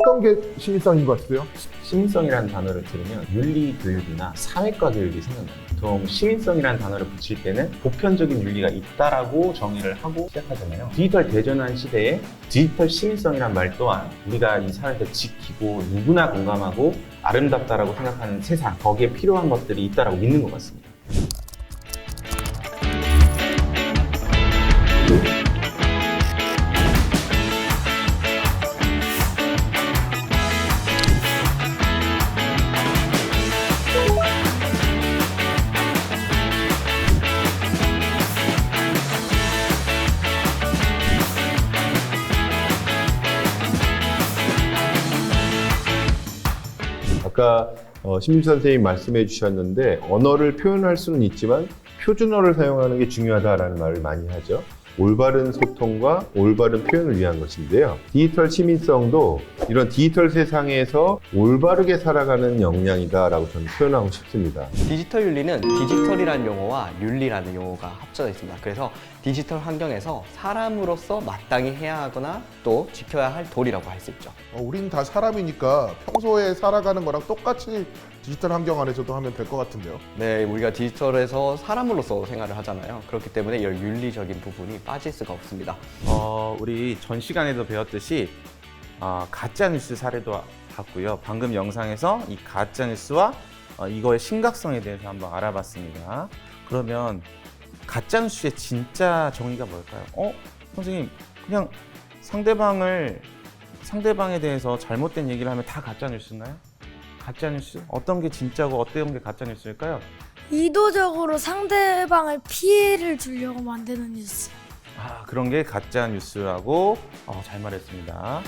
어떤 게 시민성인 것 같으세요? 시민성이라는 단어를 들으면 윤리 교육이나 사회과 교육이 생각나요. 보통 시민성이라는 단어를 붙일 때는 보편적인 윤리가 있다라고 정의를 하고 시작하잖아요. 디지털 대전환 시대에 디지털 시민성이란 말 또한 우리가 이 사회에서 지키고 누구나 공감하고 아름답다라고 생각하는 세상 거기에 필요한 것들이 있다라고 믿는 것 같습니다. 아까 어, 신민 선생님 말씀해 주셨는데 언어를 표현할 수는 있지만 표준어를 사용하는 게 중요하다라는 말을 많이 하죠. 올바른 소통과 올바른 표현을 위한 것인데요. 디지털 시민성도 이런 디지털 세상에서 올바르게 살아가는 역량이다라고 저는 표현하고 싶습니다. 디지털 윤리는 디지털이라는 용어와 윤리라는 용어가 합쳐져 있습니다. 그래서 디지털 환경에서 사람으로서 마땅히 해야 하거나 또 지켜야 할 도리라고 할 수 있죠. 어, 우린 다 사람이니까 평소에 살아가는 거랑 똑같이 디지털 환경 안에서도 하면 될 것 같은데요. 네, 우리가 디지털에서 사람으로서 생활을 하잖아요. 그렇기 때문에 이 윤리적인 부분이 빠질 수가 없습니다. 어, 우리 전 시간에도 배웠듯이 어, 가짜 뉴스 사례도 봤고요. 방금 영상에서 이 가짜 뉴스와 어, 이거의 심각성에 대해서 한번 알아봤습니다. 그러면 가짜 뉴스의 진짜 정의가 뭘까요? 어, 선생님, 그냥 상대방을 상대방에 대해서 잘못된 얘기를 하면 다 가짜 뉴스인가요? 가짜 뉴스? 어떤 게 진짜고 어떤 게 가짜 뉴스일까요? 의도적으로 상대방을 피해를 주려고 만드는 뉴스. 아, 그런 게 가짜 뉴스라고 어, 잘 말했습니다.